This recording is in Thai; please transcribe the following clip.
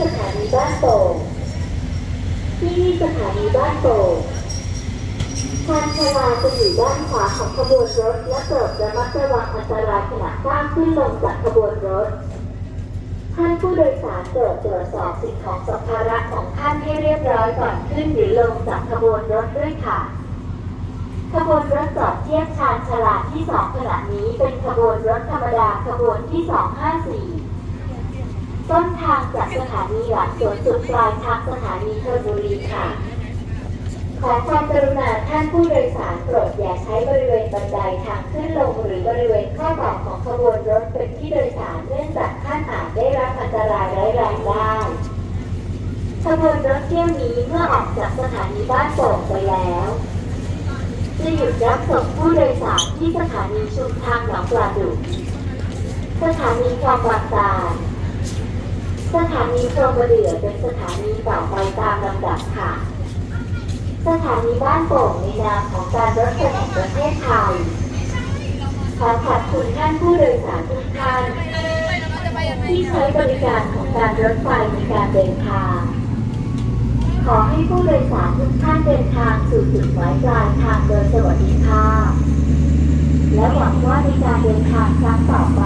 สถานีบ้านโป่งที่สถานีบ้านโป่งทางชลาจะอยู่ด้านขวาของขบวนรถ และเปิดระมัดระวังอันตรายขณะก้าวขึ้นลงจากขบวนรถ ท่านผู้โดยสารเปิดตรวจสอบสิ่งของสัมภาระของท่านให้เรียบร้อยก่อนขึ้นหรือลงจากขบวนรถด้วยค่ะขบวนรถจอดเทียบชานชลาที่สองขณะนี้เป็นขบวนรถธรรมดาขบวนที่ 254 ต้นทางจากสถานีหลักสวนสุดปลายทางสถานีเทอร์บุรีค่ะ ขอความกรุณาท่านผู้โดยสารโปรดอย่าใช้บริเวณบันไดทางขึ้นลงหรือบริเวณข้อต่อของขบวนรถเป็นที่โดยสารเนื่องจากท่านอาจได้รับอันตรายร้ายแรงได้ขบวนรถเที่ยวนี้เมื่อออกจากสถานีบ้านโป่งไปแล้วจะหยุดรับส่งผู้โดยสารที่สถานีชุมทางหนองปลาดุกสถานีคลองบางตา สถานีโครงกระเดือเป็นสถานีต่อไปตามลำดับค่ะ สถานีบ้านโป่งในนามของการรถไฟแห่งประเทศไทย ขอขอบคุณท่านผู้โดยสารทุกท่านที่ใช้บริการของการรถไฟในการเดินทาง ขอให้ผู้โดยสารทุกท่านเดินทางสู่จุดหมายปลายทางโดยสวัสดิภาพและหวังว่าในการเดินทางครั้งต่อไป